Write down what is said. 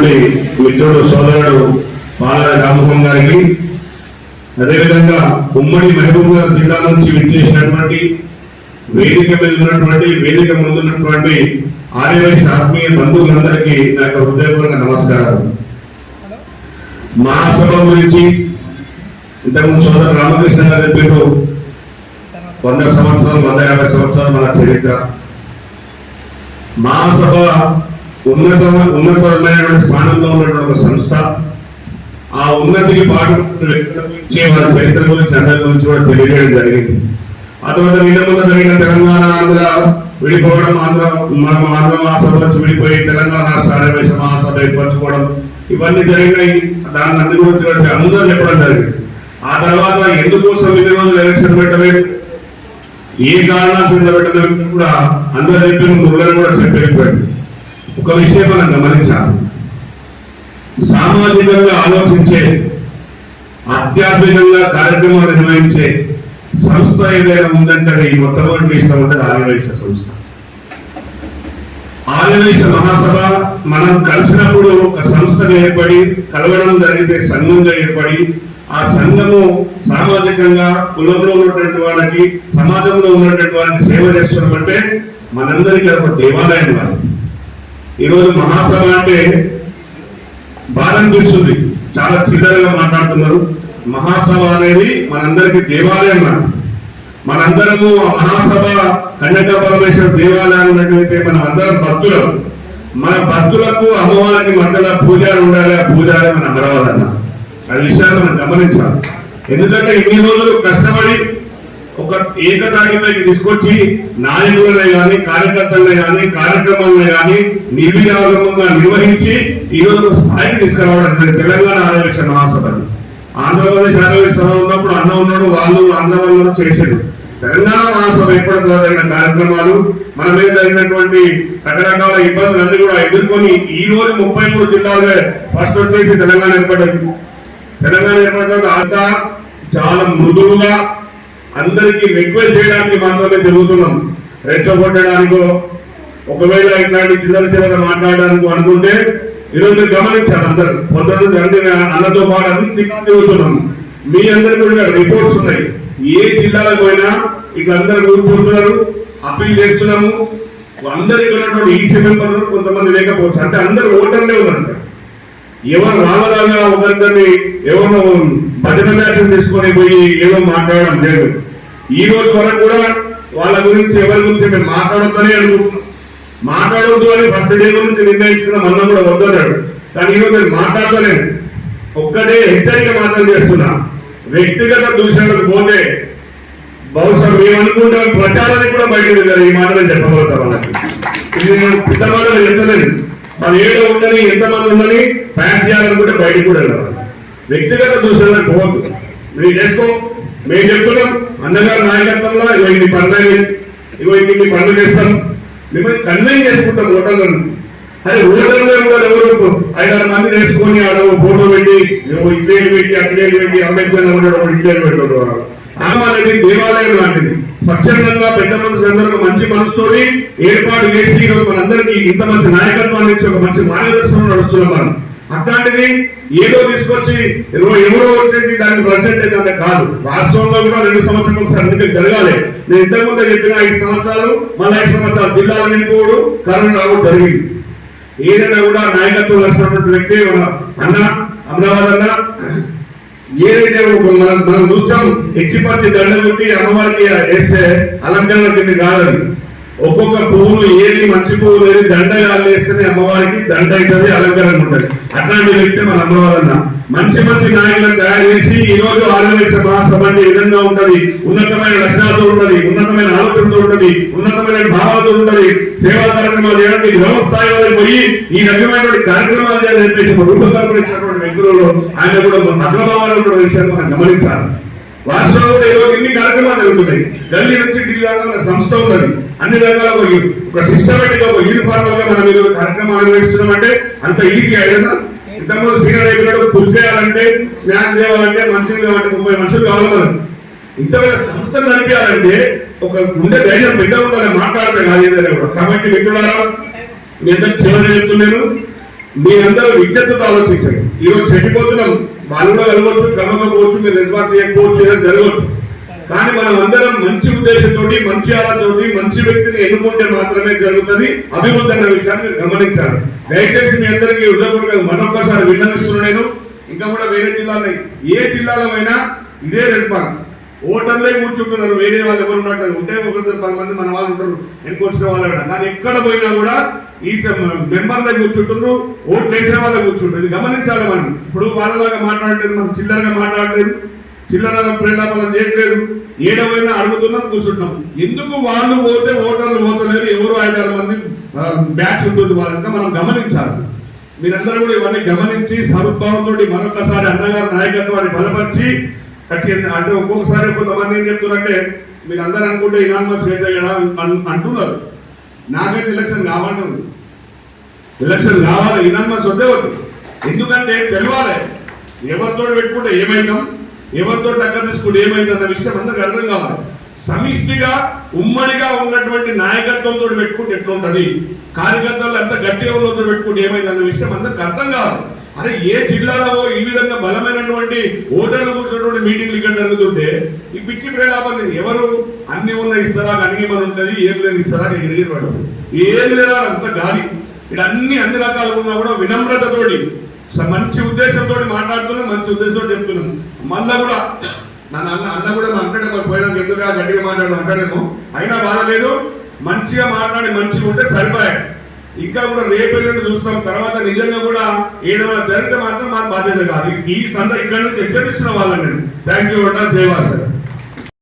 ఉన్నటువంటి మిత్రుడు సోదరుడు బాల రామమోహన్ గారికి. అదేవిధంగా ఉమ్మడి మహబూబ్నగర్ జిల్లా నుంచి విచ్చేసినటువంటి వేదిక మీద ఉన్నటువంటి వేదిక ముందున్నటువంటి ఆర్యవైశ్య ఆత్మీయ బంధువులందరికీ నాకు హృదయపూర్వక నమస్కారాలు. మహాసభ గురించి ఇంతకుముందు సోదరు రామకృష్ణ గారు చెప్పారు. వంద సంవత్సరాలు వంద యాభై సంవత్సరాలు మన చరిత్ర. మహాసభ ఉన్నత ఉన్నతమైనటువంటి స్థానంలో ఉన్నటువంటి ఒక సంస్థ. ఆ ఉన్నతికి పాటు వ్యక్తుల గురించి వాళ్ళ చరిత్ర గురించి అందరి గురించి కూడా తెలియజేయడం జరిగింది. ఆ తర్వాత నిన్న జరిగిన తెలంగాణ ఆంధ్ర విడిపోవడం ఆంధ్ర మనం ఆంధ్ర మహాసభ నుంచి విడిపోయి తెలంగాణ రాష్ట్ర ఆర్యవేశ మహాసభ ఏర్పరచుకోవడం ఇవన్నీ జరిగినాయి. దాన్ని అన్ని గురించి అందరూ చెప్పడం జరిగింది. ఆ తర్వాత ఎందుకోసం ఇన్ని రోజులు ఎలక్షన్ పెట్టలేదు? ఏ కారణాలు చేత పెట్టలేదు కూడా అందరూ చెప్పిన ముగ్గురు కూడా చెప్పేకపోయాడు ఒక విషయం మనం గమనించాలి. సామాజికంగా ఆలోచించే ఆధ్యాత్మికంగా కార్యక్రమాలు నిర్వహించే సంస్థ ఏదైనా ఉందంటే ఈ మొట్టమొదటి ఇష్టం ఉంటుంది ఆర్యవైశ్య సంస్థ. ఆర్యవైశ్య మహాసభ మనం కలిసినప్పుడు ఒక సంస్థగా ఏర్పడి కలవడం జరిగితే సంఘంగా ఏర్పడి ఆ సంఘము సామాజికంగా కులంలో ఉన్నటువంటి వాళ్ళకి సమాజంలో ఉన్నటువంటి వాళ్ళకి సేవ చేస్తున్నామంటే మనందరికీ ఒక దేవాలయం వాళ్ళు ఈరోజు మహాసభ అంటే బాధ అనిపిస్తుంది చాలా చిల్లరగా మాట్లాడుతున్నారు. మహాసభ అనేది మనందరికి దేవాలయం లాంటిది మనందరము మహాసభ కన్యకా పరమేశ్వర దేవాలయం ఉన్నట్లయితే మనం అందరం భక్తులం. మన భక్తులకు అమ్మవారికి మధ్యలో పూజారి ఉండాలి. ఆ పూజారి మన అమరావదన్న ఆ విషయాన్ని మనం గమనించాలి. ఎందుకంటే ఇన్ని రోజులు కష్టపడి ఒక ఏకతాటిపైకి తీసుకొచ్చి నాయకులనే కానీ కార్యకర్తలనే కానీ కార్యక్రమాలనే కానీ నిర్విరాగంగా నిర్వహించి ఈ రోజు స్థాయికి తీసుకురావడం జరిగింది తెలంగాణ ఆదివేశ మహాసభని. ఆంధ్రప్రదేశ్ ఆదివేశ సభ ఉన్నప్పుడు అన్న ఉన్నాడు వాళ్ళు ఆంధ్ర చేశారు. తెలంగాణ మహాసభ ఏర్పడతో జరిగిన కార్యక్రమాలు మన మీద జరిగినటువంటి రకరకాల ఇబ్బందులన్నీ కూడా ఎదుర్కొని ఈ రోజు ముప్పై మూడు జిల్లాలే ఫస్ట్ వచ్చేసి తెలంగాణ ఏర్పడింది. తెలంగాణ ఏర్పడిన తర్వాత చాలా మృదువుగా అందరికీ రిక్వెస్ట్ చేయడానికి మాత్రమే తిరుగుతున్నాం. రెచ్చగొట్టడానికో ఒకవేళ ఇట్లాంటి చిల్లర చిల్లర మాట్లాడడానికి అనుకుంటే ఈరోజు మీరు గమనించారు అందరు. పొద్దున్న జరిగిన అన్నతో పాటు అన్ని తిరుగుతున్నాం. మీ అందరికి కూడా రిపోర్ట్స్ ఉన్నాయి. ఏ జిల్లాలకు పోయినా ఇట్లా అందరు కూర్చుంటున్నారు అప్పీల్ చేస్తున్నాము. అందరికి ఉన్నటువంటి ఈసీ మెంబర్లు కొంతమంది లేకపోవచ్చు. అంటే అందరు ఓటర్లే ఉన్నారంట ఎవరు రామలాగా ఒకరిద్దరిని ఎవరు భజన బ్యాచ్ తీసుకొని పోయి ఏదో మాట్లాడడం లేదు. ఈ రోజు వరకు కూడా వాళ్ళ గురించి ఎవరి గురించి మేము మాట్లాడొద్దనే అనుకుంటున్నాం. మాట్లాడవద్దు అని ఫస్ట్ డే గురించి నిర్ణయించుకున్న మనం కూడా వద్దన్నాడు. కానీ ఈరోజు నేను మాట్లాడలేదు ఒక్కటే హెచ్చరిక మాత్రం చేస్తున్నా. వ్యక్తిగత దూషణలకు పోతే బహుశా మేమనుకుంటాం ప్రచారానికి కూడా బయటకు దిగారు ఈ మాట నేను చెప్పబోతా వాళ్ళకి. ఇది నేను పెద్ద మాటలు చెప్తలేదు మన ఏడో ఉండని ఎంతమంది ఉండని ప్యాక్ చేయాలనుకుంటే బయటకు కూడా వెళ్ళాలి. వ్యక్తిగత దూషణలకు పోవద్దు. మీరు చేసుకో. మేము చెప్తున్నాం అన్నగారి నాయకత్వంలో ఇగో ఇన్ని పనులు ఇగో ఇన్ని పనులు చేస్తాం. మిమ్మల్ని కన్వీన్ చేసుకుంటాం ఓటర్లను అదే ఓటర్లో కూడా ఎవరు ఐదారు మంది వేసుకొని ఆడ ఓ ఫోటో పెట్టి ఏవో ఇట్లేలు పెట్టి అట్లేలు పెట్టి అంబేద్కర్ ఉండడం ఒకటి ఇట్లేలు పెట్టడం ఆమె అనేది దేవాలయం లాంటిది. స్వచ్ఛందంగా పెద్ద మంది అందరూ మంచి మనసుతోని ఏర్పాటు చేసి ఈరోజు మనందరికీ ఇంత మంచి నాయకత్వాన్ని ఇచ్చి ఒక మంచి మార్గదర్శనం నడుస్తున్నాం మనం. అట్లాంటిది ఏదో తీసుకొచ్చి ఎవరో వచ్చేసి దానికి ప్రజెంట్ అయితే కాదు. రాష్ట్రంలో కూడా రెండు సంవత్సరాలు ఒకసారి ఎన్నికలు జరగాలి. నేను ఇంతకుముందు చెప్పిన ఐదు సంవత్సరాలు మళ్ళీ ఐదు సంవత్సరాలు జిల్లాలు నింపుకోవడం కరోనా రావడం జరిగింది. ఏదైనా కూడా నాయకత్వం వచ్చినటువంటి వ్యక్తి అన్న అమరావతి అన్న ఏదైతే మనం మనం చూస్తాం ఎచ్చిపచ్చి దండ కొట్టి అమ్మవారికి వేస్తే అలంకరణ కింద కాదని. ఒక్కొక్క పువ్వులు ఏది మంచి పువ్వులు ఏది దండ వేస్తేనే అమ్మవారికి దండ అవుతుంది అలంకరణ ఉంటుంది. అట్లాంటి వ్యక్తి మన అమ్మవారన్న. మంచి మంచి నాయకులను తయారు చేసి ఈ రోజు ఆరోగ్య మహాసభ అంటే విధంగా ఉంటది. ఉన్నతమైన లక్షణాలతో ఉంటది ఉన్నతమైన ఆలోచనతో ఉంటది ఉన్నతమైన భావాలతో ఉంటది. సేవా కార్యక్రమాలు చేయడానికి గ్రామ స్థాయి వరకు పోయి ఈ రకమైనటువంటి కార్యక్రమాలు చేయాలని చెప్పేసి ఒక రూపకల్పన ఇచ్చినటువంటి వ్యక్తులలో ఆయన కూడా అగ్రభావాలు కూడా విషయాన్ని మనం గమనించాలి. రాష్ట్రంలో కూడా ఈరోజు ఎన్ని కార్యక్రమాలు జరుగుతున్నాయి. ఢిల్లీ నుంచి ఢిల్లీ దాకా సంస్థ ఉన్నది. అన్ని రకాల ఒక యు- ఒక సిస్టమేటిక్ ఒక యూనిఫార్మల్గా మనం ఈరోజు కార్యక్రమాలు నిర్వహిస్తున్నామంటే అంత ఈజీ అయినా ఇంతకుముందు సీనియర్ అయిపోయినప్పుడు పూజ చేయాలంటే స్నానం చేయాలంటే మనుషులు కావాలంటే ముప్పై మనుషులు కావాలి మనం ఇంత సంస్థ నడిపించాలంటే ఒక ముందే ధైర్యం పెద్ద ఉండాలి మాట్లాడితే కాదు ఏదైనా కూడా. కాబట్టి మిత్రులారా నేను చివరి చెప్తున్నాను. మీరందరూ విజ్ఞతతో ఆలోచించండి. ఈరోజు చెడిపోతున్నాం వాళ్ళు కూడా కలవచ్చు పోవచ్చు మీరు రెస్పాన్స్ చేయకపోవచ్చు జరగవచ్చు. కానీ మనం అందరం మంచి ఉద్దేశంతో మంచి ఆలోచనతో మంచి వ్యక్తిని ఎన్నుకుంటే మాత్రమే జరుగుతుంది. అభివృద్ధి అన్న విషయాన్ని మీరు గమనించాలి. దయచేసి మీ అందరికీ హృదయపూర్వకంగా మరొకసారి విన్నవిస్తున్నాను నేను. ఇంకా కూడా వేరే జిల్లాలో ఏ జిల్లాలో అయినా ఇదే రెస్పాన్స్ ఓటర్లే కూర్చుంటున్నారు. వేరే వాళ్ళు ఎవరు ఉన్నట్టు. ఉంటే ఒక పది మంది మన వాళ్ళు ఉంటారు. ఎన్నుకొచ్చిన వాళ్ళు కూడా. కానీ ఎక్కడ పోయినా కూడా ఈ మెంబర్లే కూర్చుంటున్నారు ఓట్లు వేసిన వాళ్ళ కూర్చుంటారు ఇది గమనించాలి మనం. ఇప్పుడు వాళ్ళలాగా మాట్లాడలేదు మనం చిల్లరగా మాట్లాడలేదు చిల్లర ప్రేలాపనం చేయట్లేదు. ఏడవైనా అడుగుతున్నాం కూర్చుంటాం ఎందుకు వాళ్ళు పోతే ఓటర్లు పోతలేరు? ఎవరు ఐదారు మంది బ్యాచ్ ఉంటుంది వాళ్ళంతా మనం గమనించాలి. మీరందరూ కూడా ఇవన్నీ గమనించి సదుద్భావంతో మరొకసారి అన్నగారి నాయకత్వాన్ని బలపరిచి ఖచ్చితంగా అంటే ఒక్కొక్కసారి కొంతమంది ఏం చెప్తున్నారంటే మీరు అందరూ అనుకుంటే ఇనామస్ అయితే కదా అంటున్నారు. నాకైతే ఎలక్షన్ కావాలంటుంది ఎలక్షన్ కావాలి ఇనామస్ వద్దే వద్దు ఎందుకంటే తెలవాలి. ఎవరితో పెట్టుకుంటే ఏమైందాం ఎవరితో టక్కర్ తీసుకుంటే ఏమైంది అన్న విషయం అందరికి అర్థం కావాలి. సమిష్టిగా ఉమ్మడిగా ఉన్నటువంటి నాయకత్వంతో పెట్టుకుంటే ఎట్లుంటుంది? కార్యకర్తలు ఎంత గట్టిగా ఉన్నతో పెట్టుకుంటే ఏమైంది అన్న విషయం అందరికి అర్థం కావాలి. అరే ఏ జిల్లాలో ఈ విధంగా బలమైనటువంటి ఓటర్లు కూర్చున్నటువంటి మీటింగ్లు ఇక్కడ జరుగుతుంటే ఈ పిచ్చి ప్రేలాపం ఎవరు అన్ని ఉన్న ఇస్తారా అన్ని మన ఉంటుంది ఏం లేదు ఇస్తారా ఎగిరి పడదు ఏం లేదా అంత గాలి. ఇక్కడ అన్ని అన్ని రకాలుగా ఉన్నా కూడా వినమ్రతతోటి స- మంచి ఉద్దేశంతో మాట్లాడుతున్నాం మంచి ఉద్దేశంతో చెప్తున్నాం. మళ్ళా కూడా నన్ను అన్న అన్న కూడా అంటాడేమో పోయినాక ఎందుకు గట్టిగా మాట్లాడడం? అంటాడేమో. అయినా బాధ లేదు. మంచిగా మాట్లాడి మంచిగా ఉంటే సరిపోయాయి. ఇంకా కూడా రేపెల్లుండి చూస్తాం. తర్వాత నిజంగా కూడా ఏదైనా జరిగితే మాత్రం మాకు బాధ్యత కాదు. ఈ సంద ఇక్కడ నుంచి హెచ్చరిస్తున్న వాళ్ళని నేను. Thank you జయవాసర్